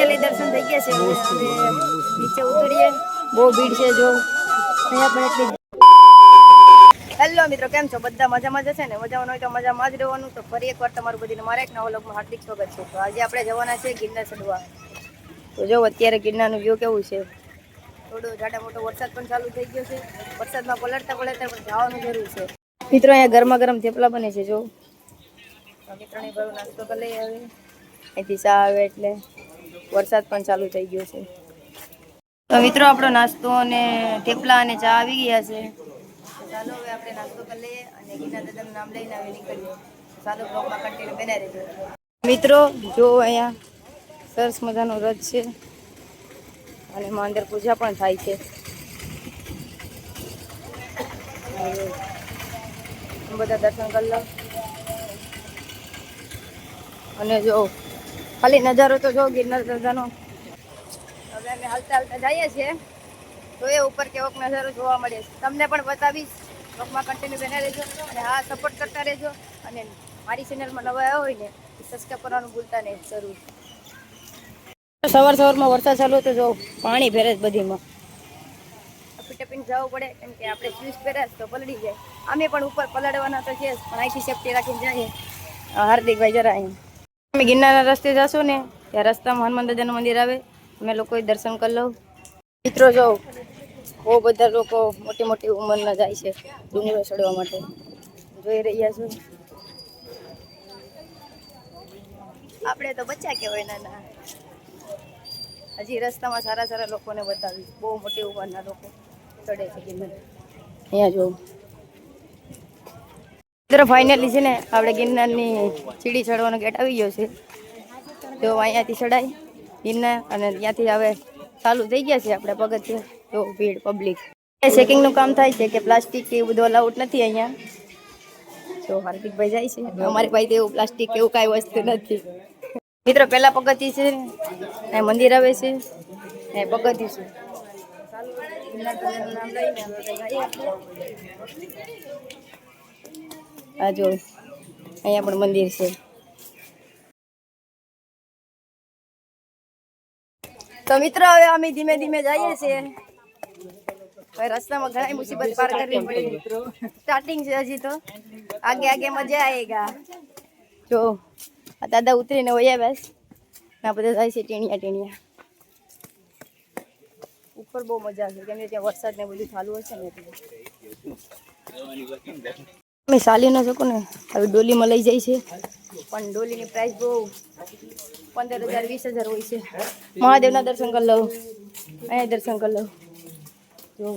Finally દર્શન થઈ ગયા છે નીચે ઉતરીએ. બહુ ભીડ છે જો. અહીંયા પણ એટલી હેલો મિત્રો, કેમ છો? બધા મજામાં છે ને? મજામાં હોય તો મજામાં જ રહેવાનું. તો ફરી એકવાર તમારું બધીને, મારા એક નવા લોકમાં હાર્દિક સ્વાગત છે. તો આજે આપણે જવાના છે ગિરનાર ચડવા. તો જો, અત્યારે ગિરનારનું વ્યૂ કેવું છે? થોડો જાડા મોટો વરસાદ પણ ચાલુ થઈ ગયો છે. વરસાદમાં પલળતા પલળતા પણ જવાનું જરૂર છે. મિત્રો, અહીંયા ગરમા ગરમ થેપલા બને છે, જો. મિત્રોને ઘરો નાસ્તો કરી લઈએ હવે. અહીંથી ચા આવે એટલે. વરસાદ પણ ચાલુ થઈ ગયો છે. તો મિત્રો, આપણો નાસ્તો અને થેપલા અને ચા આવી ગયા છે. ચાલો હવે આપણે નાસ્તો કરી લઈએ અને ગીના દાદાનું નામ લઈને હવે નીકળીએ. ચાલો બ્લોગમાં કન્ટિન્યુ બનાવી રહેજો. મિત્રો, જો અહીંયા સરસ મજાનો રથ છે અને એમાં અંદર પૂજા પણ થાય છે. બધા દર્શન કરી લો. અને જો ખાલી નજારો તો જો ગિરનાર દાદાનો હવે અમે હાલતા હાલતા જઈએ છીએ. તો એ ઉપર કેવોક નજારો જોવા મળે છે. તમને પણ બતાવીશ. બ્લોગમાં કન્ટિન્યુ બને રહેજો અને હા સપોર્ટ કરતા રહેજો. અને મારી ચેનલમાં નવા આવ્યા હોય ને સબસ્ક્રાઈબ કરવાનું ભૂલતા નહીં, જરૂર. સવાર સવારમાં વરસાદ ચાલુ હતો જો, પાણી ભેરે બધીમાં. ટપી ટપીને જવું પડે, કેમ કે આપણે શૂઝ પહેર્યા તો પલળી જાય. અમે પણ ઉપર પલળવાના તો છે પણ અહીંથી સેફટી રાખીને જઈએ. હાર્દિકભાઈ જરા અહીં. તમે ગિરનારના રસ્તે જશું ને, ત્યાં રસ્તામાં હનુમાન દાદાનું મંદિર આવે અમે લોકોએ દર્શન કરી લઉં મિત્રો જો, બહુ બધા લોકો મોટી મોટી ઉંમરના જાય છે ડુંગરો ચડવા માટે. જોઈ રહ્યા છો. આપણે તો બચ્ચા કહેવાય નાના. હજી રસ્તામાં સારા સારા લોકોને બતાવી બહુ મોટી ઉંમરના લોકો ચડે છે અહીંયા જો. મિત્રો ફાઇનલી છે ને આપણે ગિરનારની સીડી ચડવાનો ગેટ આવી ગયો છે. જો અહીંયાથી ચડાય ગિરનાર અને ત્યાંથી હવે ચાલુ થઈ ગયા છે આપણે પગથિયે. જો ભીડ પબ્લિક ચેકિંગનું કામ થાય છે કે પ્લાસ્ટિક કે એવું બધું અલાઉડ નથી અહીંયા. જો હાર્દિકભાઈ જાય છે. અમારી પાસે તો એવું પ્લાસ્ટિક એવું કાંઈ વસ્તુ નથી. મિત્રો, પહેલાં પગથિયું છે ને મંદિર આવે છે. ને પગથિયું છે. આ જો, અહીંયા પણ મંદિર છે. તો મિત્રો, હવે અમે ધીમે ધીમે જઈએ છીએ. રસ્તામાં ઘણી મુસીબત પાર કરવી પડી. સ્ટાર્ટિંગ છે હજી તો. આગે આગે મજા આવેગા જો, આ દાદા ઉતરીને હોય બસ. ના બધા જાય છે ટીણિયા ટીણિયા. ઉપર બહુ મજા છે કેમ કે ત્યાં વરસાદ ને બધું ચાલુ હશે ને એટલે. અમે ચાલી ના શકો ને. હવે ડોલીમાં લઈ જાય છે. પણ ડોલીની પ્રાઇસ બહુ પંદર હજાર, વીસ હજાર હોય છે. મહાદેવના દર્શન કરી લઉં. અહીંયા દર્શન કરી લઉં. જો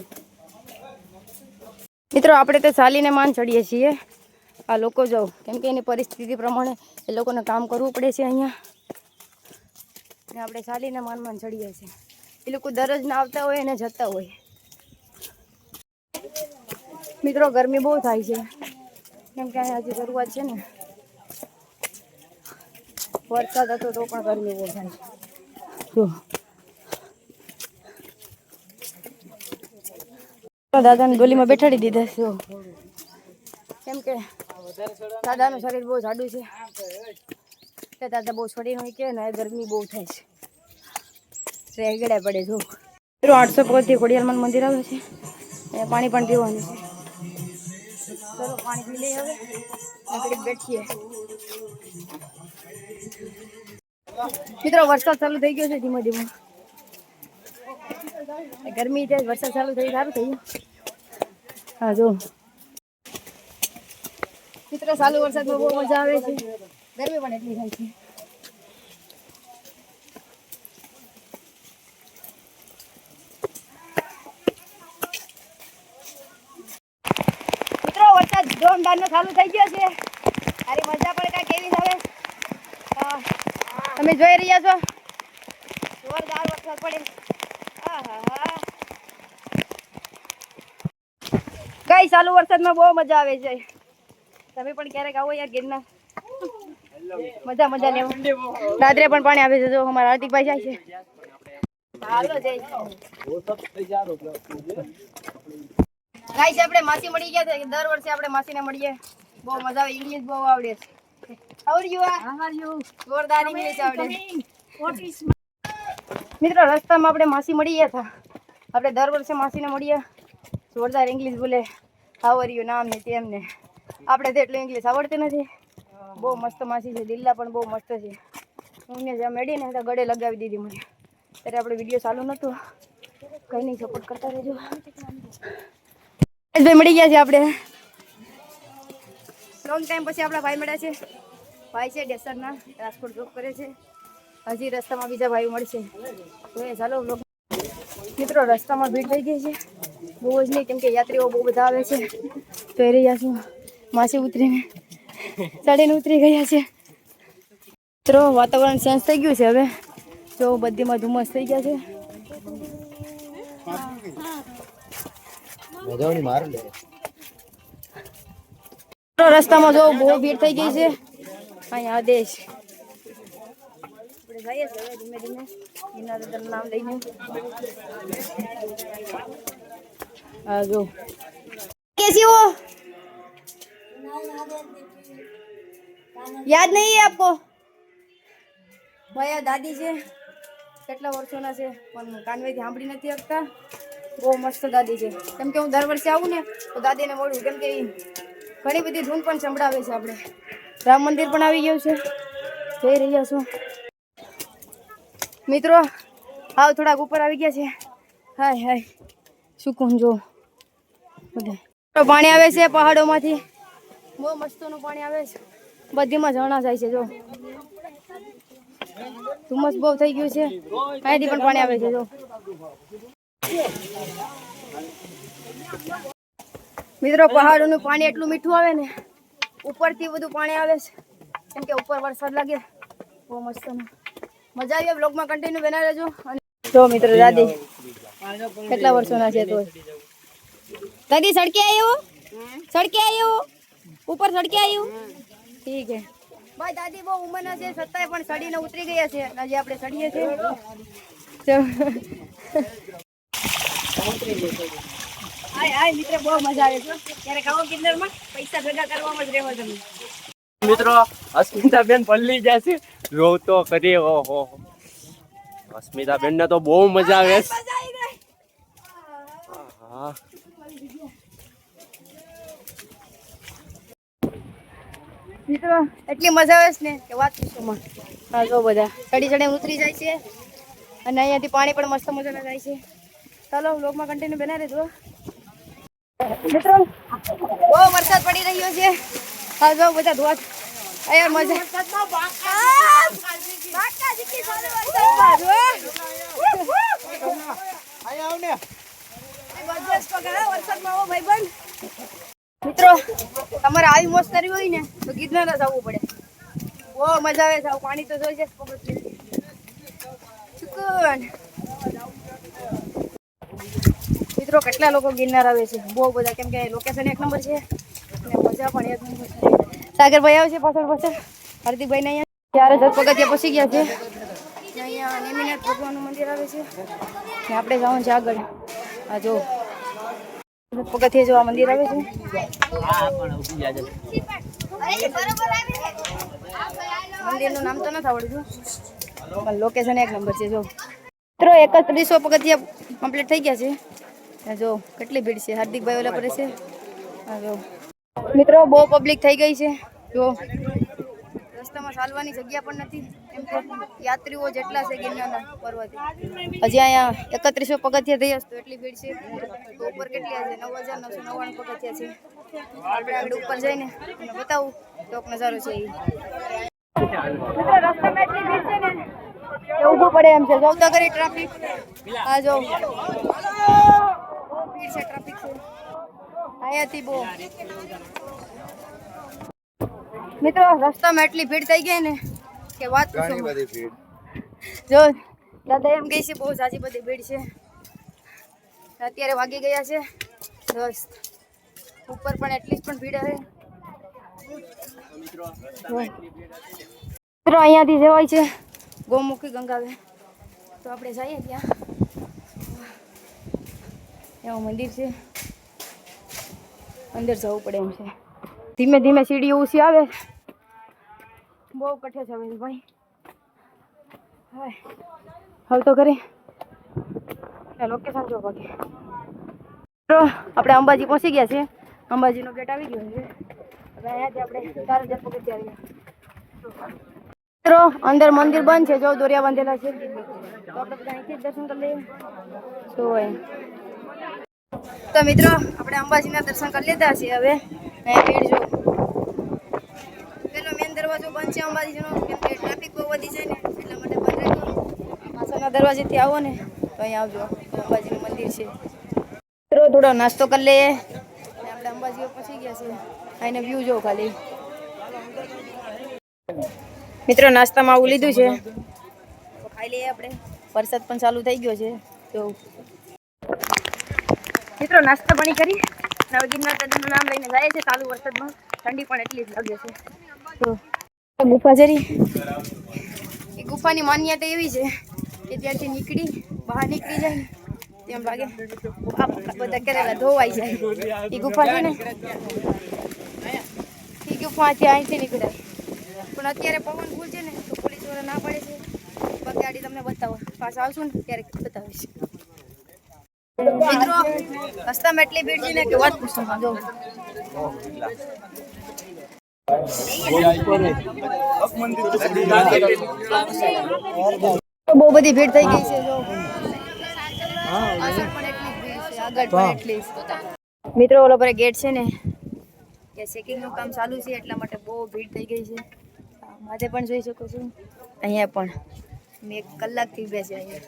મિત્રો, આપણે તો ચાલીને માન ચડીએ છીએ. આ લોકો જાઓ કેમ કે એની પરિસ્થિતિ પ્રમાણે એ લોકોને કામ કરવું પડે છે અહીંયા. અને આપણે ચાલીને માન માન ચડીએ છીએ. એ લોકો દરરોજ ના આવતા હોય અને જતા હોય. મિત્રો, ગરમી બહુ થાય છે. કેમ કે હજી શરૂઆત છે ને. વરસાદ હતો તો પણ ગરમી બહુ થાય. જો. દાદાને ડોલીમાં બેઠાડી દીધા છે. કેમ કે દાદાનું શરીર બહુ જાડું છે. એટલે દાદા બહુ છોડી હોય કે ને ગરમી બહુ થાય છે. રેગડે પડે, જો. આઠસો પગથી ખોડિયાલમાન મંદિર આવે છે. અને પાણી પણ પીવાનું છે. ચલો પાણી પી લઈએ હવે. આગળ બેઠીએ. મિત્રો, વરસાદ ચાલુ થઈ ગયો છે ધીમે ધીમે. ગરમી છે વરસાદ ચાલુ થઈ, સારું થયું હા, જો. મિત્રો ચાલુ વરસાદમાં બહુ મજા આવે છે. ગરમી પણ એટલી થાય છે મિત્રો જોરદારનો ચાલુ થઈ ગયો છે. તારી મજા પણ કાંઈક એવી હવે? તમે જોઈ રહ્યા છો? જોરદાર વરસાદ પડે. કઈ ચાલુ વરસાદમાં બહુ મજા આવે છે. તમે પણ ક્યારેક આવો યાર ગીરના મજા મજા લેવો. રાત્રે પણ પાણી આવે છે, જો અમારા હાર્દિકભાઈ જાય છે. હાલો જય ગાઈસ આપણે માસી મળી ગયા છે. દર વર્ષે આપણે માસીને મળીએ. બહુ મજા આવે ઇંગ્લિશ બહુ આવડે છે. How are you how are you જોરદાર ઇંગ્લિશ આવડે મિત્રો રસ્તામાં આપણે માસી મળી ગયા હતા. આપણે દર વર્ષે માસીને મળીએ. જોરદાર ઇંગ્લિશ બોલે. આવર્યું નામ ને તેમ ને. આપણે તો એટલું ઇંગ્લિશ આવડતું નથી. બહુ મસ્ત માસી છે. દિલ્લા પણ બહુ મસ્ત છે. હું ને જ્યાં મેળીને ત્યાં ગળે લગાવી દીધી મને. ત્યારે આપણે વીડિયો ચાલુ નહોતું. કંઈ નહીં સપોર્ટ કરતા રહેજો. ભાઈ મળી ગયા છે આપણે. લોંગ ટાઈમ પછી આપણા ભાઈ મળ્યા છે. ભાઈ છે ડેસરના, રાજકોટ જોબ કરે છે. હજી રસ્તામાં બીજા ભાઈ મળશે. તો એ ચાલો મિત્રો, રસ્તામાં ભીડ થઈ ગઈ છે. બહુ જ નહીં, કેમ કે યાત્રીઓ બહુ બધા આવે છે. તો એ રહ્યા છું. માસી ઉતરીને. ચડીને ઉતરી ગયા છે. મિત્રો, વાતાવરણ ચેન્જ થઈ ગયું છે હવે. જો બધીમાં ધુમ્મસ થઈ ગયા છે. મેજવણી માર લે. રસ્તામાં જો બહુ ભીડ થઈ ગઈ છે. અહીંયા આદેશ ધીમે ધીમે. નામ લઈને આ જો. કેસી યાદ નહીં હે આપકો મારા દાદી છે. કેટલા વર્ષોના છે પણ કાનવેથી સાંભળી નથી આપતા બહુ મસ્ત દાદી છે. કેમ કે હું દર વર્ષે આવું ને, તો દાદીને મળું કેમ કે ઘણી બધી ધૂન પણ સંભળાવે છે આપણે. રામ મંદિર પણ આવી ગયું છે. જઈ રહ્યા છું. મિત્રો આવ થોડાક ઉપર આવી ગયા છે. હાય હાય. શું કહું જો પાણી આવે છે પહાડોમાંથી. બહુ મસ્તનું પાણી આવે છે. બધીમાં ઝરણા જાય છે, જો. ધુમ્મસ બહુ થઈ ગયું છે. અહીંથી પણ પાણી આવે છે, જો. મિત્રો, પહાડોનું પાણી એટલું મીઠું આવે ને, ઉપરથી બધું પાણી આવે છે. કેમ કે ઉપર વરસાદ લાગે, બહુ મસ્ત મજા આવી બ્લોગમાં કન્ટિન્યુ બનાવી અને જો મિત્રો, દાદી, કેટલા વર્ષોના છે તો દાદી, સડકે આવ્યો સડકે આવ્યો ઉપર સડકે આવ્યું ઠીક હે ભાઈ, દાદી બહુ ઉંમરના છે છતાંય પણ સડીને ઉતરી ગયા છે. હજી આપણે સડીએ છીએ. હાય હાય મિત્ર બહુ મજા આવે છે. ત્યારે ખાવો કિન્નરમાં પૈસા ભેગા કરવામાં જ રહેવા તમે મિત્રો અસ્મિતાબેન પલ્લી જશે જોવ તો કરી ઓહો અસ્મિતાબેન ને તો બહુ મજા આવે છે. હા મિત્રો એટલી મજા આવે છે ને કે વાત પૂછોમાં હા જો બધા. ચડી ચડે ઉતરી જાય છે. અને અહીંયાથી પાણી પણ મસ્ત મજાના જાય છે. ચાલો વ્લોગમાં કન્ટિન્યુ બના રહેજો. મિત્રો બહુ વરસાદ પડી રહ્યો છે. હા જો બધા ધોવા. અહીંયા મજા. મિત્રો તમારે આવી મોજ કરવી હોય ને તો ગિરનાર જ આવવું પડે. બહુ મજા આવે છે પાણી તો જોઈ છે. પગથિયે. મિત્રો, કેટલા લોકો ગિરનાર આવે છે? બહુ બધા. કેમ કે લોકેશન એક નંબર છે. અને મજા પણ એક નંબર છે. સાગરભાઈ આવે છે પાછળ પાછળ. હાર્દિકભાઈને અહીંયા. ત્યારે જ પગથિયા પહોંચી ગયા છે. અહીંયા નેમિનાથ ભગવાનનું મંદિર આવે છે. ને આપણે જવાનું છે આગળ. આ જો. પગથિયે જો આ મંદિર આવે છે. મંદિરનું નામ તો નથી આવડતું. પણ લોકેશન એક નંબર છે, જો. મિત્રો એકત્રીસો પગથિયા કમ્પ્લીટ થઈ ગયા છે. જો, કેટલી ભીડ છે. હાર્દિકભાઈ ઓલા પડે છે. મિત્રો, બહુ પબ્લિક થઈ ગઈ છે. જો, રસ્તામાં ચાલવાની જગ્યા પણ નથી. યાત્રીઓ જેટલા છે ગિરનારના પર્વતે. હજી અહીંયા એકત્રીસો પગથિયા થઈ હશે તો એટલી ભીડ છે. તો ઉપર કેટલી હશે નવ હજાર નવસો નવ્વાણું પગથિયા છે. આપણે આગળ ઉપર જઈને બતાવું તો નજારો છે એ. રસ્તામાં એટલી ભીડ છે ને ઊભું પડે એમ છે. જોતા કરી ટ્રાફિક આ જો. ભીડ છે ટ્રાફિક છે. અહીંયાથી બહુ. મિત્રો રસ્તામાં એટલી ભીડ થઈ ગઈ ને કે વાત ઘણી બધી ભીડ. જો દાદા એમ કહે છે બહુ સાચી બધી ભીડ છે. અત્યારે વાગી ગયા છે. દોસ્ત ઉપર પણ એટલી જ પણ ભીડ હશે મિત્રો અહીંયાથી જવાય છે. ગૌમુખી ગંગાવે તો આપણે જઈએ ત્યાં. એવું મંદિર છે. અંદર જવું પડે એમ છે. ધીમે ધીમે સીડી ઊંચી આવે. બહુ કઠે છે ભાઈ. હવે તો ઘરે. લોકેશન જો બાકી. તો આપણે અંબાજી પહોંચી ગયા છીએ. અંબાજીનો ગેટ આવી ગયો છે. હવે અહીંયાથી આપણે ચાર હજાર પગથિયા મિત્રો, અંદર મંદિર બંધ છે, જો દોરિયા બાંધેલા છે. તો આપણે અહીંથી દર્શન કરી લઈએ. હોય? તો મિત્રો, આપણે અંબાજીના દર્શન કરી લીધા છે હવે. અહીં ભીડ જો પેલો મેન દરવાજો બંધ છે અંબાજીનો, કેમ કે ટ્રાફિક બહુ વધી જાય ને, એટલા માટે બંધ રાખ્યો પાછળના દરવાજેથી આવો ને, તો અહીં આવજો. અંબાજીનું મંદિર છે. મિત્રો, થોડો નાસ્તો કરી લઈએ. આપણે અંબાજી પહોંચી ગયા છે અહીંને વ્યૂ જો ખાલી. મિત્રો, નાસ્તામાં આવું લીધું છે. ખાઈ લઈએ આપણે. વરસાદ પણ ચાલુ થઈ ગયો છે. તો મિત્રો, નાસ્તા પાણી કરી. નવગીરના દાદાનું નામ લઈને જાય છે ચાલુ વરસાદમાં. ઠંડી પણ એટલી જ લાગે છે. તો ગુફા જરી. એ ગુફાની માન્યતા એવી છે કે ત્યાંથી નીકળી, બહાર નીકળી જાય. તેમ લાગે બધા કરેલા ધોવાઈ જાય. એ ગુફા છે ને, એ ગુફાથી અહીંથી નીકળાય પણ અત્યારે પવન ફૂલ છે ને તો પોલીસવાળા ના પડે છે. બગાડી તમને બતાવો. પાછા આવશું ને ત્યારે બતાવીશ. મિત્રો રસ્તામાં એટલી ભીડ છે ને કે વાત પૂછો માં બહુ બધી ભીડ થઈ ગઈ છે જો આગળ પણ એટલી મિત્રો ઓલો પર ગેટ છે ને કે ચેકિંગનું કામ ચાલુ છે એટલા માટે બહુ ભીડ થઈ ગઈ છે. માથે પણ જોઈ શકો છો. અહીંયા પણ. મેં એક કલાકથી બેસી અહીંયા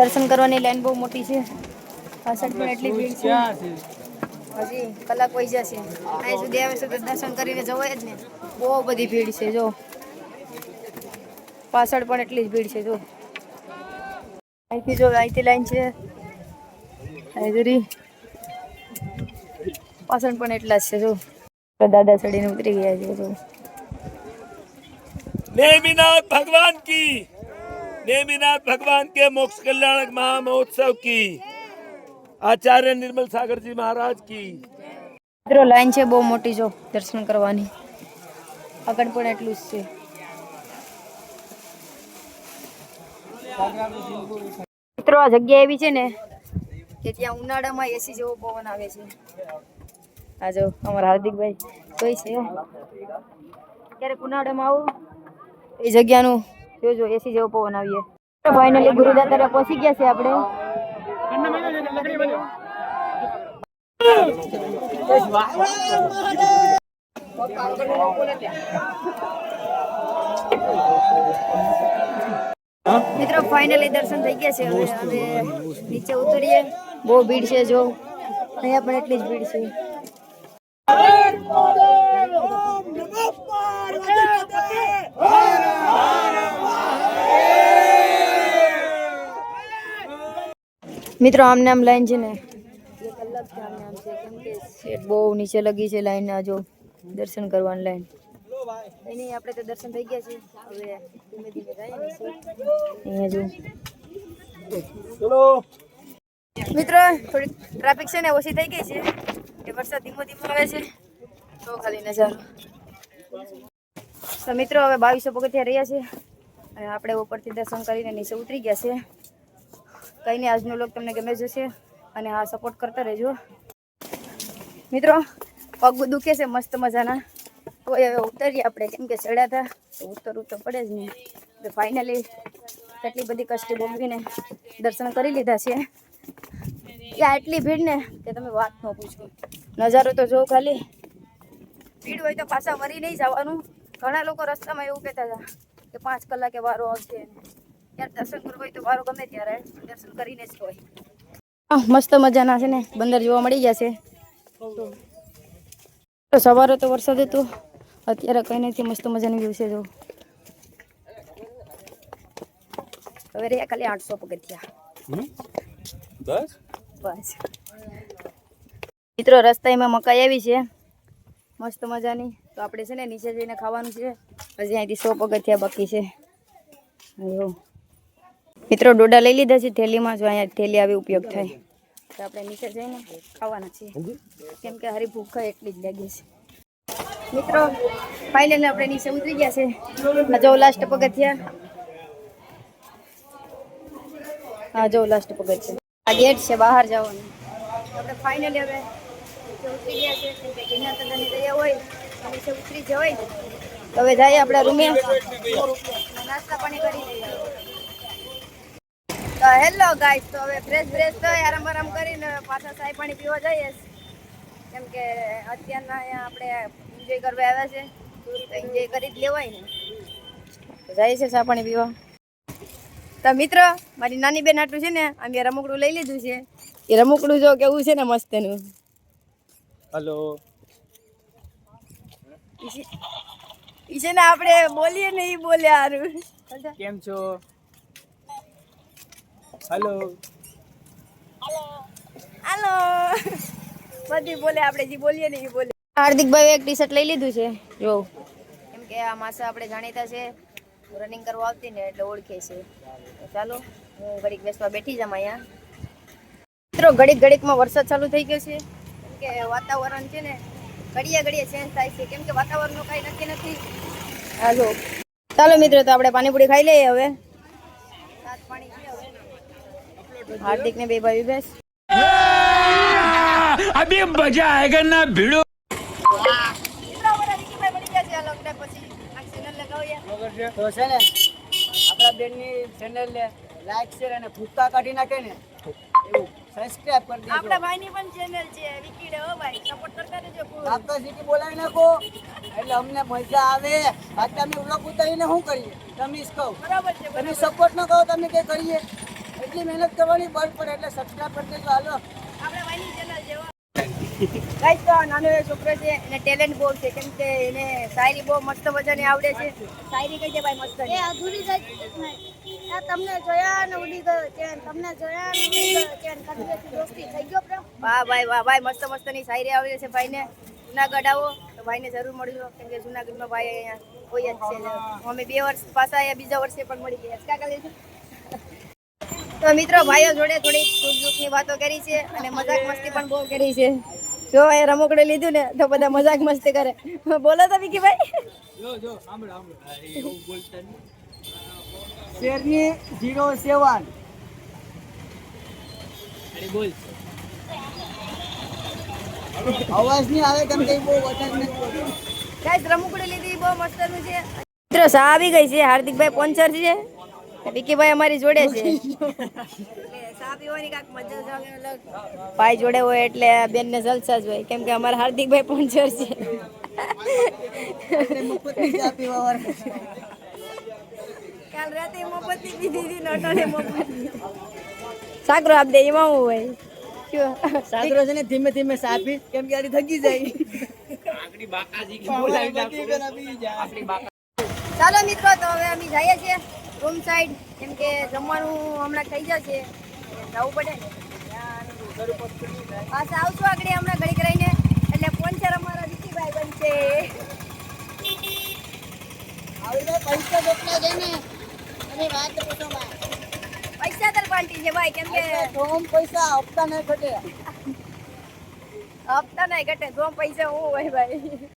દર્શન કરવાની લાઈન બહુ મોટી છે. પાછળ પણ એટલી ભીડ છે. હજી કલાક વહી જશે. અહીં સુધી આવે છે તો દર્શન કરીને જવાય જ ને. બહુ બધી ભીડ છે, જો. પાછળ પણ એટલી જ ભીડ છે, જો. અહીંથી જો અહીંથી લાઈન છે. હાજરી પાછળ પણ એટલા જ છે, જો. દાદા ચડીને ઉતરી ગયા છે જો नेमिनाथ भगवान की नेमिनाथ भगवान के मोक्ष कल्याणक महामहोत्सव की आचार्य निर्मल सागर जी महाराज की મિત્રો લાઈન છે બહુ મોટી જો દર્શન કરવાની આગળ પણ એટલું જ છે મિત્રો આ જગ્યા એવી છે ને કે ત્યાં ઉનાળામાં એસી જેવો પવન આવે છે આ જો અમારા હાર્દિકભાઈ કોઈ છે ક્યારેક ઉનાળામાં આવું, એ જગ્યાનું જોજો એસી જેવો પવન આવીએ. ફાઇનલી ગુરુદાતારે પહોંચી ગયા છે આપણે. મિત્રો ફાઇનલી દર્શન થઈ ગયા છે. હવે નીચે ઉતરીએ. બહુ ભીડ છે જો. અહીંયા પણ એટલી જ ભીડ છે. મિત્રો આમને આમ લાઈન છે ને બહુ નીચે લગી છે લાઈન જો દર્શન કરવાની લાઈન એની આપણે તો દર્શન થઈ ગયા છે હવે ધીમે ધીમે અહીંયા જો. મિત્રો થોડી ટ્રાફિક છે ને ઓછી થઈ ગઈ છે. કે વરસાદ ધીમો ધીમો આવે છે, તો ખાલી નજારો. તો મિત્રો, હવે બાવીસો પગથિયા રહ્યા છે, અને આપણે ઉપરથી દર્શન કરીને નીચે ઉતરી ગયા છે. કંઈ નહીં આજનો લોક તમને ગમે જશે, અને હા સપોર્ટ કરતા રહેજો. મિત્રો, પગ દુખે છે મસ્ત મજાના. તો હવે ઉતરીએ આપણે, કેમ કે ચડ્યા હતા, તો ઉતર ઉતર પડે જ નહીં તો ફાઇનલી કેટલી બધી કષ્ટી બોમવીને દર્શન કરી લીધા છે. ત્યાં એટલી ભીડ ને, કે તમે વાત ન પૂછો. નજારો તો જો ખાલી. ભીડ હોય તો પાછા વરી નહીં જવાનું. ઘણા લોકો રસ્તામાં એવું કહેતા હતા કે પાંચ કલાકે વારો આવશે યાર દર્શન કરવું હોય તો વારો ગમે ત્યારે દર્શન કરીને જ હોય. મસ્ત મજાના છે ને. બંદર જોવા મળી જશે તો સવારે તો વરસાદ હતો. અત્યારે કઈ નથી મસ્ત મજાની વ્યૂ છે જો. હવે રહ્યા ખાલી આઠસો પગથિયા. બસ? બસ. મિત્રો રસ્તામાં મકાઈ આવી છે. મસ્ત મજાની. તો આપણે છે ને નીચે જઈને ખાવાનું છે. પછી અહીંથી સો પગથિયા બાકી છે. મિત્રો, ડોડા લઈ લીધા છે થેલીમાં. જો અહીંયા થેલી આવી ઉપયોગ થાય. તો આપણે નીચે જઈને ખાવાના છીએ. કેમ કે હારી ભૂખા એટલી જ લાગી છે. મિત્રો ફાઇનલ આપણે નીચે ઉતરી ગયા છે. જો લાસ્ટ પગથિયા. હા જો લાસ્ટ પગથિયા. આ ગેટ છે, બહાર જવાનું. આપણે ફાઇનલી હવે નીચે ઉતરી ગયા હવે જઈએ આપણા રૂમે નાસ્તા પાણી કરી હેલો ગાઈસ, તો હવે ફ્રેશ ફ્રેશ થઈ, આરામ આરામ કરીને પાછા ચાય પાણી પીવા જઈએ કેમ કે અત્યારના અહીંયા આપણે એન્જોય કરવા આવ્યા છે, તો એન્જોય કરી જ લેવાય ને. જાય છે ચા પાણી પીવા. તો મિત્ર, મારી નાની બેન આટલું છે ને, અમે રમકડું લઈ લીધું છે. એ રમકડું જો કેવું છે ને મસ્ત એનું હલો. ઈશેને ને આપણે બોલીએ ને એ બોલે આરું કેમ છો? હલો. હાલો. બધી બોલે આપણે જે બોલીએ ને એ બોલે. હાર્દિકભાઈ એક ટી શર્ટ લઈ લીધું છે. જો. કેમ કે આ માસા આપણે જાણીતા છે. રનિંગ કરવા આવતી ને એટલે ઓળખે છે. ચાલો હું ઘડીક બેસવા બેઠી જામ અહીંયા. મિત્રો ઘડીક ઘડીકમાં વરસાદ ચાલુ થઈ ગયો છે. કે વાતાવરણ છે ને ઘડીએ ઘડીએ ચેન્જ થાય છે. કેમ કે વાતાવરણનું કાંઈ નક્કી નથી. હાલો. ચાલો મિત્રો તો આપણે પાણીપુરી ખાઈ લઈએ હવે. હાર્દિક ને બે ભાઈ બેસ અભી મજા આયેગા ના ભીડો. તો છે ને આપણા બેનની ચેનલ ને લાઈક શેર અને ભૂતકા કાઢી નાખે ને એવું. સબસ્ક્રાઇબ કરી દેજો. આપણા ભાઈની પણ ચેનલ છે વિકીડે હો ભાઈ. સપોર્ટ કરતા રહેજો ખૂબ. આપતા સિટી બોલાવી નાખો. એટલે અમને મજા આવે. બાકી અમે વ્લોગ ઉતારીને શું કરીએ? તમે જ કહો. બરાબર છે તમે સપોર્ટ ન કરો તમે કંઈ કરીએ? એટલી મહેનત કરવાની બળ પડે એટલે સબસ્ક્રાઇબ કરી દેજો. હાલો. આપણા ભાઈની ચેનલ છે ગાઈસ તો નાનો એવો છોકરો છે એને ટેલેન્ટ બહુ છે. કેમ કે એને શાયરી બહુ મસ્ત મજાની આવડે છે. શાયરી કઈ છે ભાઈ મસ્ત? એ અધૂરી જાય આ તમને જોયા ને ઉડી ગયો ચેન. તમને જોયા ને ઉડી ગયો ચેન. કદરેથી દોસ્તી થઈ ગયો પ્રેમ વાહ ભાઈ વાહ ભાઈ મસ્ત મસ્તની શાયરી આવડે છે ભાઈને. જુનાગઢ આવો તો ભાઈને જરૂર મળજો કેમ કે જુનાગઢમાં ભાઈ અહીંયા કોઈ જ છે અમે બે વર્ષ પાછા અહીંયા બીજા વર્ષે પણ મળી ગયા ક્યાં કાકા લેજો તો મિત્રો ભાઈઓ જોડે થોડી સુખ દુઃખની વાતો કરી છે અને મજાક મસ્તી પણ બહુ કરી છે. જો એ રમકડે લીધું ને તો બધા મજાક મસ્તી કરે. બોલો તો વિકીભાઈ. શેરની? Zero seven. અવાજ નહીં આવે કેમ કે બહુ વધારે નથી. ગાઈસ રમકડી લીધી બહુ મસ્તનું છે. મિત્રો સા આવી ગઈ છે? હાર્દિકભાઈ પોન્ચર છે? વિકીભાઈ અમારી જોડે છે? ભાઈ જોડે હોય એટલે બેન ને જલસા જ હોય. કેમ કે અમારા હાર્દિકભાઈ પોન્ચર છે એટલે મફતની ચા પીવાવાળા. કાલ રાતે મોમબત્તી પીધી હતી નટોને મોમબત્તી સાકરો આપ દે એમાં હું હોય. શું? સાગરો છે ને ધીમે ધીમે સાપી કેમ કે આડી થકી જાય. ચાલો મિત્રો તો હવે અમે જઈએ છીએ રૂમ સાઈડ કેમ કે જમવાનું હમણાં થઈ જશે જવું પડે ને. પાછા આવશું આગળ હમણાં ઘડી રહીને. એટલે ફોન છે અમારા દીકરીભાઈ બનશે. આવી પૈસા જેટલા છે ને એની વાત પૂછો માં પૈસા છે ભાઈ કેમ કે ધોમ પૈસા હપ્તા નહીં ઘટે. હપ્તા નહીં ઘટે ધોમ પૈસા હું હોય ભાઈ.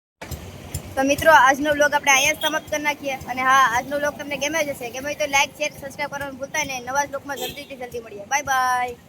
તો મિત્રો આજનો બ્લોગ આપણે અહીંયા સમાપ્ત કરી નાખીએ. અને હા આજનો બ્લોગ તમને ગમે જશે ગમે તો લાઈક શેર સબસ્ક્રાઈબ કરવાનું ભૂલતા નહીં. નવા બ્લોગમાં જલ્દીથી જલ્દી મળીએ. Bye bye